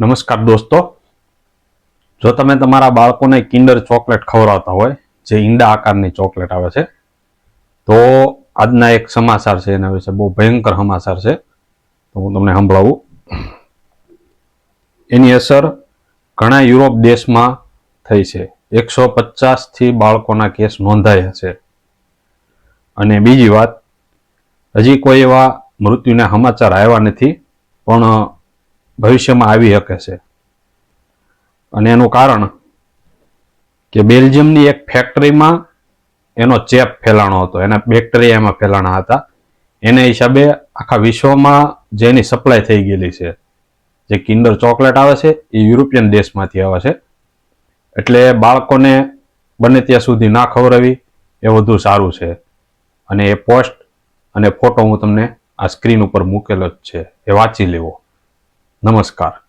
નમસ્કાર દોસ્તો. જો તમે તમારા બાળકોને કિન્ડર ચોકલેટ ખવડાવતા હોય, જે ઈંડા આકારની ચોકલેટ આવે છે, તો આજના એક સમાચાર છે, એના વિશે બહુ ભયંકર સમાચાર છે. તો હું તમને સંભળાવું. એની અસર ઘણા યુરોપ દેશમાં થઈ છે. એકસો પચાસથી બાળકોના કેસ નોંધાયા છે. અને બીજી વાત, હજી કોઈ એવા મૃત્યુના સમાચાર આવ્યા નથી, પણ ભવિષ્યમાં આવી શકે છે. અને એનું કારણ કે બેલ્જિયમની એક ફેક્ટરીમાં એનો ચેપ ફેલાણો હતો. એના બેક્ટેરિયા એમાં ફેલાણા હતા. એને હિસાબે આખા વિશ્વમાં જેની સપ્લાય થઈ ગયેલી છે, જે કિન્ડર ચોકલેટ આવે છે, એ યુરોપિયન દેશમાંથી આવે છે. એટલે બાળકોને બને ત્યાં સુધી ના ખવડાવી એ વધુ સારું છે. અને એ પોસ્ટ અને ફોટો હું તમને આ સ્ક્રીન ઉપર મૂકેલો જ છે. એ વાંચી લેવો. નમસ્કાર